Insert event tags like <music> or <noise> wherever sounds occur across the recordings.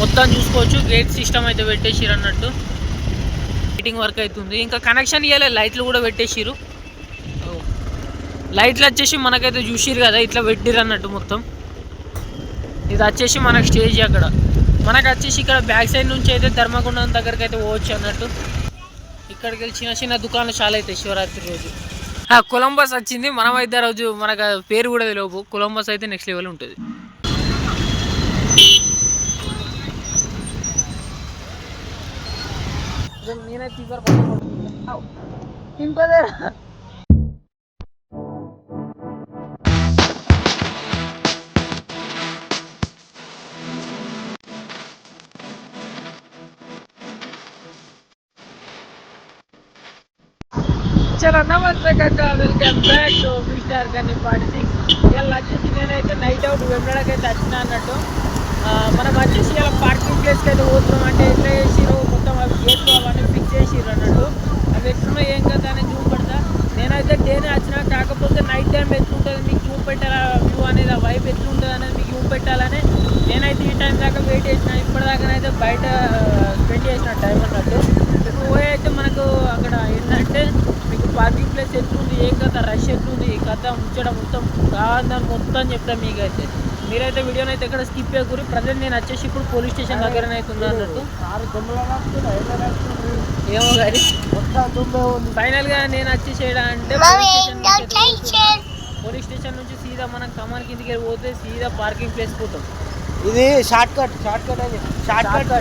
మొత్తం చూసుకోవచ్చు. Gate system అయితే పెట్టేసిరు అన్నట్టు. లైటింగ్ వర్క్ అవుతుంది ఇంకా కనెక్షన్ ఇవ్వలే లైట్లు కూడా పెట్టేసిరు లైట్లు వచ్చేసి మనకైతే చూసిరు కదా ఇట్లా పెట్టిరు అన్నట్టు మొత్తం. ఇది వచ్చేసి మనకు స్టేజ్ అక్కడ. మనకు వచ్చేసి ఇక్కడ బ్యాక్ సైడ్ నుంచి అయితే ధర్మగుండం దగ్గరికి అయితే పోవచ్చు అన్నట్టు. ఇక్కడికి వెళ్ళి చిన్న చిన్న దుకాణాలు చాలా అవుతాయి శివరాత్రి రోజు. ఆ, కొలంబస్ వచ్చింది. మనం అయితే రోజు మనకు పేరు కూడా తెలియదు. కొలంబస్ అయితే నెక్స్ట్ లెవెల్ ఉంటుంది. నేనైతే ఇంకోదేరా చలో నమస్తే కక్క వెల్కమ్ బ్యాక్ టు మిస్టర్ కానీ పార్టీ సిక్స్ ఇలా వచ్చేసి నేనైతే నైట్ అవుట్ వెంబడకైతే వచ్చిన అన్నట్టు. మనం వచ్చేసి ఇలా పార్కింగ్ ప్లేస్కి అయితే పోతున్నాం అంటే ఎట్లా చేసి మొత్తం అవి గేట్లు అవన్నీ ఫిక్స్ చేసిర్రు అన్నట్టు అవి ఎట్లున్నా ఏం కదా అని చూపెడతా నేనైతే డేనే వచ్చిన కాకపోతే నైట్ టైం ఎట్లుంటుంది మీకు చూపెట్టాలా వ్యూ అనేది ఆ వైపు ఎట్లుంటుంది అనేది మీకు చూపెట్టాలని నేనైతే ఈ టైం దాకా వెయిట్ చేసిన. ఇప్పటిదాకానైతే బయట స్పెండ్ చేసిన టైం అన్నట్టు. ఇప్పుడు పోయి అయితే మనకు అక్కడ ఏంటంటే మీకు పార్కింగ్ ప్లేస్ ఎట్లుంది ఏం కథ రష్ ఎట్లుంది ఈ కథ ఉంచడం మొత్తం కాదని మొత్తం చెప్తాను మీకు అయితే మీరైతే వీడియోని అయితే ఎక్కడ స్కిప్ చేయకూరి ప్రజెంట్ నేను వచ్చేసి ఇప్పుడు పోలీస్ స్టేషన్ దగ్గరనే ఉన్నా అన్నట్టు. ఏమో కానీ ఫైనల్గా నేను వచ్చేసి ఏడా అంటే పోలీస్ స్టేషన్ నుంచి సీదా మనం కమాన్ కిందికి పోతే సీదా పార్కింగ్ ప్లేస్ పోతాం. ఇది షార్ట్ కట్ షార్ట్ కట్ అని. షార్ట్ కట్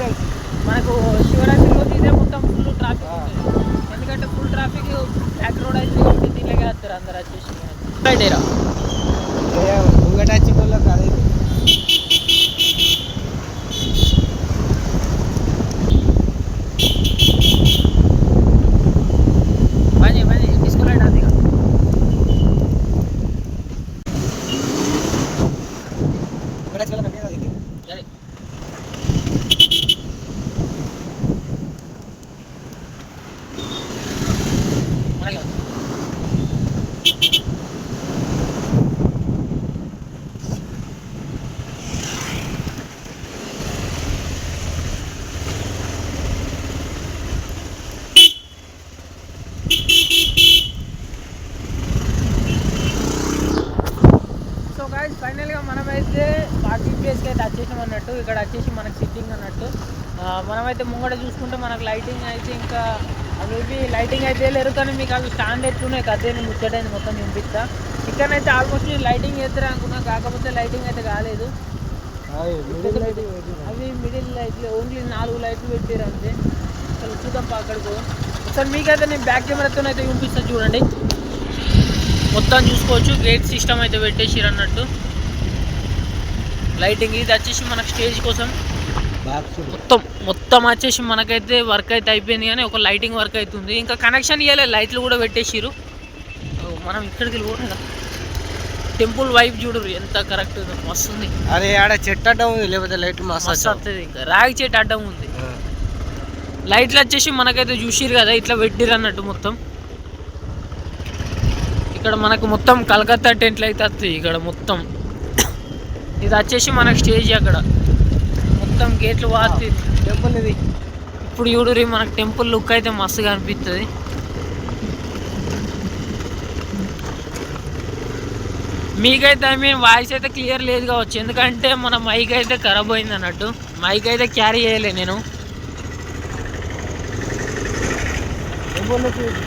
మనకు శివరాత్రి రోజు ఇదే మొత్తం ఫుల్ ట్రాఫిక్ ఎందుకంటే ఫుల్ ట్రాఫిక్ బ్యాక్ రోడ్ అయితే దీనిలోకి వస్తారు అందరు వచ్చేసి. ముంగట వచ్చి వాళ్ళకి అదే పని పని తీసుకోలేడు అది ఇక్కడ వచ్చి వాళ్ళకి అదే సరే మనకి సో గాయస్ ఫైనల్గా మనమైతే పార్కింగ్ ప్లేస్కి అయితే వచ్చేసాం అన్నట్టు ఇక్కడ వచ్చేసి మనకి సిట్టింగ్ అన్నట్టు. మనమైతే ముంగట చూసుకుంటే మనకు లైటింగ్ అయితే ఇంకా అవి లైటింగ్ అయితే లేరు కానీ మీకు అవి స్టాండ్ ఎట్లున్నాయి కదే నేను ముచ్చటైంది మొత్తం చూపిస్తా ఇక్కడనైతే ఆల్మోస్ట్ లైటింగ్ వేద్దరు అనుకున్నా కాకపోతే లైటింగ్ అయితే కాలేదు. అవి మిడిల్ లైట్లు ఓన్లీ నాలుగు లైట్లు పెట్టారు అంతే. అసలు చూద్దాం అక్కడికి ఒకసారి మీకైతే నేను బ్యాక్ కెమెరాతో అయితే చూపిస్తాను చూడండి. మొత్తం చూసుకోవచ్చు గేట్ సిస్టమ్ అయితే పెట్టేసిరు అన్నట్టు. లైటింగ్ ఇది వచ్చేసి మనకు స్టేజ్ కోసం. మొత్తం మొత్తం వచ్చేసి మనకైతే వర్క్ అయితే అయిపోయింది కానీ ఒక లైటింగ్ వర్క్ అవుతుంది ఇంకా కనెక్షన్ ఇవ్వలే లైట్లు కూడా పెట్టేసిరు మనం ఇక్కడికి కూడా టెంపుల్ వైపు చూడు ఎంత కరెక్ట్ వస్తుంది అరే ఆడ చెట్టు అడ్డం ఉంది లేకపోతే లైట్ వస్తుంది ఇంకా. రాగి చెట్టు అడ్డం ఉంది. లైట్లు వచ్చేసి మనకైతే చూసిరు కదా ఇట్లా పెట్టిరు అన్నట్టు మొత్తం. ఇక్కడ మనకు మొత్తం కలకత్తా టెంట్లు అయితే వస్తాయి ఇక్కడ మొత్తం. ఇది వచ్చేసి మనకు స్టేజ్ అక్కడ. మొత్తం గేట్లు వాస్తుంది టెంపుల్ ఇది. ఇప్పుడు చూడురి మనకు టెంపుల్ లుక్ అయితే మస్తుగా అనిపిస్తుంది మీకైతే ఐ మీన్ వాయిస్ అయితే క్లియర్ లేదు కావచ్చు. ఎందుకంటే మన మైక్ అయితే ఖరాబ్ అయింది అన్నట్టు. మైక్ అయితే క్యారీ చేయలే నేను.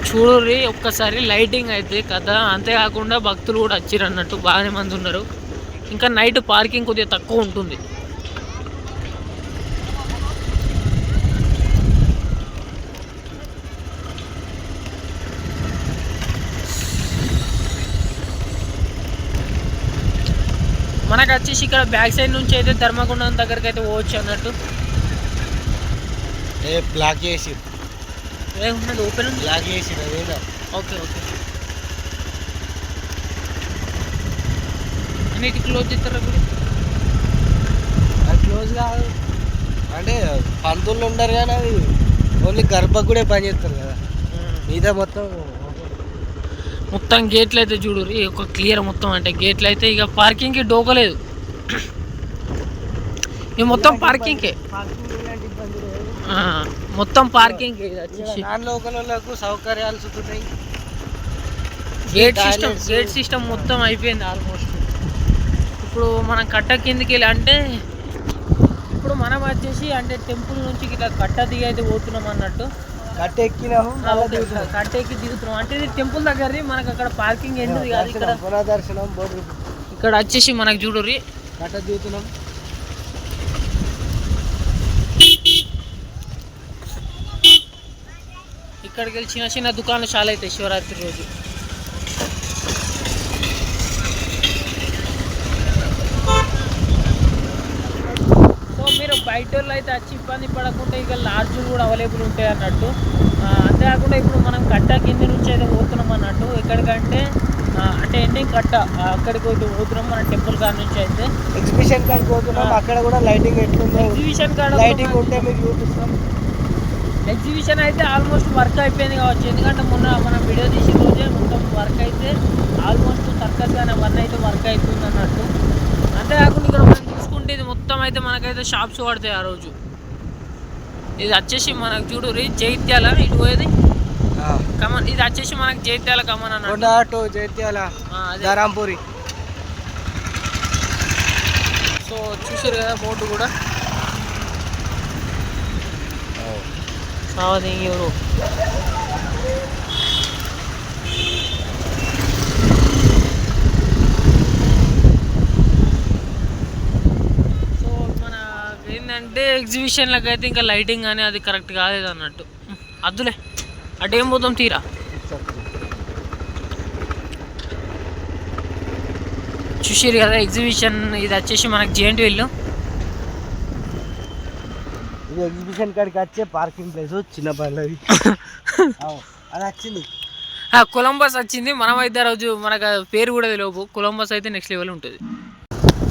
చూడుర్రి ఒక్కసారి లైటింగ్ అయితే కదా అంతేకాకుండా భక్తులు కూడా వచ్చిర్రు అన్నట్టు. బాగానే మంది ఉన్నారు. ఇంకా నైట్ పార్కింగ్ కొద్దిగా తక్కువ ఉంటుంది. మనకు వచ్చేసి ఇక్కడ బ్యాక్ సైడ్ నుంచి అయితే ధర్మగుండం దగ్గరికి అయితే పోవచ్చు అన్నట్టు. ఏ బ్లాక్ చేసి ఏ ఉన్నది ఓపెన్ బ్లాక్ చేసి ఓకే ఓకే. అన్నిటి క్లోజ్ చేస్తారా మీరు అది క్లోజ్ కాదు. అంటే పంతులు ఉండరు కానీ అది ఓన్లీ గర్భగుడే పని చేస్తారు కదా. మిగతా మొత్తం మొత్తం గేట్లు అయితే చూడు ఒక క్లియర్ మొత్తం అంటే గేట్లు అయితే ఇక పార్కింగ్కి డోకలేదు. <coughs> ఇది మొత్తం పార్కింగ్కే మొత్తం పార్కింగ్ లోకల్ వాళ్ళకు సౌకర్యాలు చూస్తున్నాయి. Gate system. గేట్ సిస్టమ్ మొత్తం అయిపోయింది ఆల్మోస్ట్ ఇప్పుడు మనం కట్ట కిందికి వెళ్ళి అంటే ఇప్పుడు మనం వచ్చేసి అంటే టెంపుల్ నుంచి ఇట్లా కట్ట దిగి అయితే పోతున్నాం అన్నట్టు. కట్ట ఎక్కినాము కట్ట ఎక్కి దిగుతున్నాం. అంటే ఇది టెంపుల్ దగ్గరది మనకు అక్కడ పార్కింగ్ ఎందుకు కాదు ఇక్కడ? పునఃదర్శనం బోర్డు ఇక్కడ వచ్చేసి మనకు చూడుర్రి. కట్ట దిగుతున్నాం. ఇక్కడికి వెళ్ళి చిన్న చిన్న దుకాణాలు చాలా అవుతాయి శివరాత్రి రోజు సో మీరు బయట వాళ్ళు అయితే వచ్చి ఇబ్బంది పడకుండా ఇక లాడ్జ్లు కూడా అవైలబుల్ ఉంటాయి అన్నట్టు. అంతేకాకుండా ఇప్పుడు మనం కట్ట కింది నుంచి అయితే పోతున్నాం అన్నట్టు. ఎక్కడికంటే అంటే ఎండింగ్ కట్ట అక్కడికి పోతున్నాం మన టెంపుల్ కాడ నుంచి అయితే. ఎగ్జిబిషన్ కాడికి పోతున్నాం. అక్కడ కూడా లైటింగ్ ఎట్లుందో ఎగ్జిబిషన్ కాడ లైటింగ్ ఉంటే మీకు చూపిస్తాం. ఎగ్జిబిషన్ అయితే ఆల్మోస్ట్ వర్క్ అయిపోయింది కావచ్చు. ఎందుకంటే మొన్న మనం వీడియో తీసిన రోజే మొత్తం వర్క్ అయితే ఆల్మోస్ట్ సర్కస్ కానీ వన్ అయితే వర్క్ అవుతుంది అన్నట్టు అంతేకాకుండా ఇక్కడ మనం చూసుకుంటే ఇది మొత్తం అయితే మనకైతే షాప్స్ పడతాయి ఆ రోజు. ఇది వచ్చేసి మనకు చూడు రీ జైత్యాల ఇటు పోయేది. కమన్ ఇది వచ్చేసి మనకి జైత్యాల కమన్ అన్నట్టు జైత్యాల ధరాంపూరి. సో చూసారు కదా బోర్డు కూడా? సావది ఎవరు సో మన ఏంటంటే ఎగ్జిబిషన్లకు అయితే ఇంకా లైటింగ్ కానీ అది కరెక్ట్ కాలేదు అన్నట్టు. అద్దులే. అటేం పోతాం తీరా? చూసారు కదా ఎగ్జిబిషన్ ఇది వచ్చేసి మనకి జేంట్ వీళ్ళు. ఇది ఎగ్జిబిషన్ కాడికి వచ్చే పార్కింగ్ ప్లేస్ చిన్న పల్లవి. <laughs> అది వచ్చింది. కొలంబస్ వచ్చింది. మనం అయితే రోజు మనకు పేరు కూడా తెలియదు కొలంబస్ అయితే నెక్స్ట్ లెవెల్ ఉంటుంది.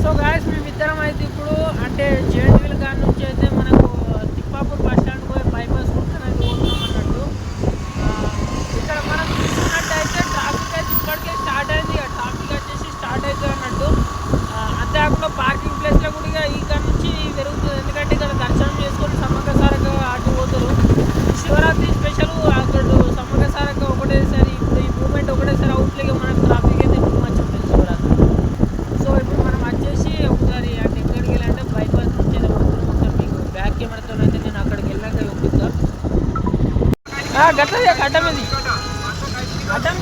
సో గాయస్ మేమిద్దరం అయితే ఇప్పుడు అంటే జేంట్ కాడ నుంచి అయితే మనకు తిప్పాపూర్ బస్ స్టాండ్ పోయి బైపాస్ రూట్ అనేది పోతున్నాం అన్నట్టు ఆ, ఇక్కడ మనం చూసుకున్నట్టయితే ట్రాఫిక్ అయితే ఇప్పటికే స్టార్ట్ అయింది ఇక ట్రాఫిక్ వచ్చేసి స్టార్ట్ అవుతుంది అన్నట్టు ఆ, అంతేకాకుండా పార్కింగ్ ప్లేస్లో కూడా ఇక ఇక్కడ నుంచి పెరుగుతుంది ఎందుకంటే ఇక్కడ దర్శనం చేసుకొని సమ్మక్క సారక అటు పోతారు శివరాత్రి స్పెషల్ అక్కడ సమ్మక్క సారక ఒకటేసారి ఇప్పుడు ఈ మూమెంట్ ఒకటేసారి అవుట్లేక మనకు ట్రాఫిక్ అయితే ఎక్కువ మంచి ఉంటుంది శివరాత్రి సో ఇప్పుడు మనం వచ్చేసి ఒకసారి అంటే ఎక్కడికి వెళ్ళాలంటే బైపాస్ నుంచి ఏదో పోతున్నాం ఒకసారి మీకు బ్యాక్ కెమెరాతో అయితే నేను అక్కడికి వెళ్ళాక చూపిస్తా గట్ల అడ్డం ఇది అడ్డం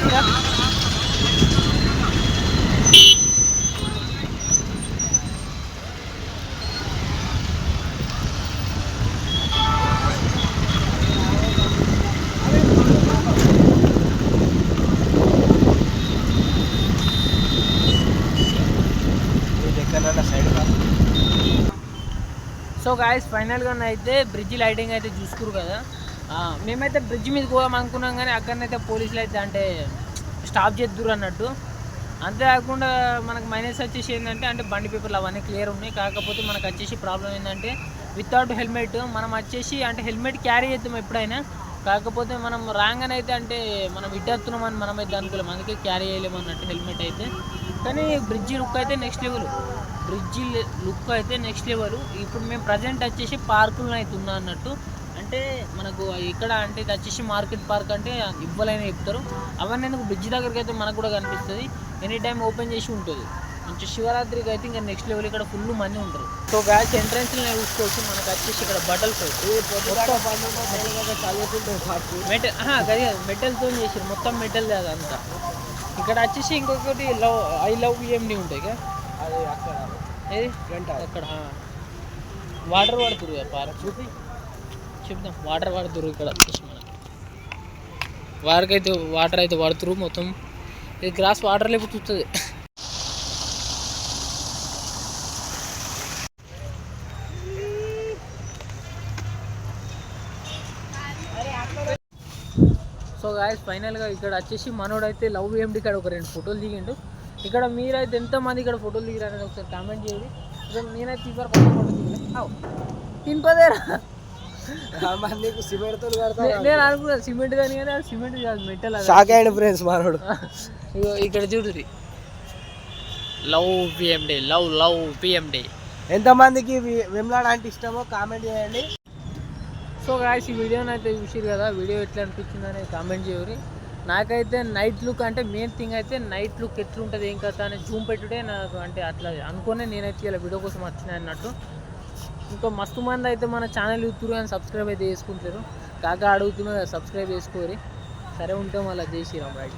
సైడ్ సో గాయస్ ఫైనల్గా అయితే బ్రిడ్జ్ లైటింగ్ అయితే చూసుకురు కదా. మేమైతే బ్రిడ్జ్ మీద పోదాం అనుకున్నాం కానీ అక్కడనైతే పోలీసులు అయితే అంటే స్టాప్ చేద్దురు అన్నట్టు. అంతేకాకుండా మనకు మైనస్ వచ్చేసి ఏంటంటే అంటే బండి పేపర్లు అవన్నీ క్లియర్ ఉన్నాయి. కాకపోతే మనకు వచ్చేసి ప్రాబ్లం ఏంటంటే వితౌట్ హెల్మెట్ మనం వచ్చేసి అంటే హెల్మెట్ క్యారీ చేద్దాం ఎప్పుడైనా. కాకపోతే మనం రాగానే అయితే అంటే మనం ఇట్టేస్తున్నామని మనం అయితే అనుకోలేము. అందుకే క్యారీ చేయలేము అన్నట్టు హెల్మెట్ అయితే. కానీ బ్రిడ్జి లుక్ అయితే నెక్స్ట్ లెవెల్ బ్రిడ్జి లుక్ అయితే నెక్స్ట్ లెవెల్ ఇప్పుడు మేము ప్రజెంట్ వచ్చేసి పార్కులను అయితే ఉన్నా అన్నట్టు. అంటే మనకు ఇక్కడ అంటే ఇది వచ్చేసి మార్కెట్ పార్క్ అంటే ఇవ్వలేని చెప్తారు. అవన్నీ ఎందుకు? బ్రిడ్జ్ దగ్గరికి అయితే మనకు కూడా కనిపిస్తుంది. ఎనీ టైం ఓపెన్ చేసి ఉంటుంది. మంచి శివరాత్రికి అయితే ఇంకా నెక్స్ట్ లెవెల్ ఇక్కడ ఫుల్ మంది ఉంటారు. సో గ్యాస్ ఎంట్రన్స్ చూసుకోవచ్చు. మనకు వచ్చేసి ఇక్కడ బట్టలు మెటల్ గది మెటల్తో చేసారు మొత్తం మెటల్ అదంతా ఇక్కడ వచ్చేసి ఇంకొకటి లవ్ ఐ లవ్ ఎండి ఉంటాయి కదా. అది అక్కడ. ఏది? అక్కడ వాటర్ పడుతురు పార్క్. చూపి. చెప్దాం. వాటర్ పడుతురు ఇక్కడ వచ్చేసి వారికి అయితే వాటర్ అయితే పడుతురు మొత్తం. ఇది గ్లాస్ వాటర్ లేకపోతే చూస్తుంది సో గాయస్ ఫైనల్గా ఇక్కడ వచ్చేసి మనోడైతే లవ్ ఎండి ఇక్కడ ఒక రెండు ఫోటోలు దిగిండు. ఇక్కడ మీరైతే ఎంతమంది ఇక్కడ ఫోటోలు దిగారు ఒకసారి కామెంట్ చేయండి. నేనైతే ఇవ్వరు ఫోటో ఫోటో దిగలే. తినపదేరా నేను అనుకున్నాను సిమెంట్ కానీ కానీ అది సిమెంట్ కాదు మెటల్ షాక్ అయ్యండి ఫ్రెండ్స్ ఇగో ఇక్కడ చూడురి love P M D love love P M D ఎంతమందికి వి- వెమ్లాడ అంటే ఇష్టమో కామెంట్ చేయండి. సో గాయస్ ఈ వీడియోని అయితే చూసిరు కదా వీడియో ఎట్లా అనిపించింది అనేది కామెంట్ చేయరు నాకైతే నైట్ లుక్ అంటే మెయిన్ థింగ్ అయితే నైట్ లుక్ ఎట్లుంటుంది ఏం కథ అని జూమ్ పెట్టుడే నాకు అంటే అట్లా అనుకునే నేనైతే ఇలా వీడియో కోసం వచ్చిన అన్నట్టు. ఇంకా మస్తు మంది అయితే మన ఛానల్ చూస్తురు కానీ సబ్స్క్రైబ్ అయితే చేసుకుంటారు కాక అడుగుతున్నారు సబ్స్క్రైబ్ చేసుకోరి సరే ఉంటే మళ్ళీ చేసిరాం బయట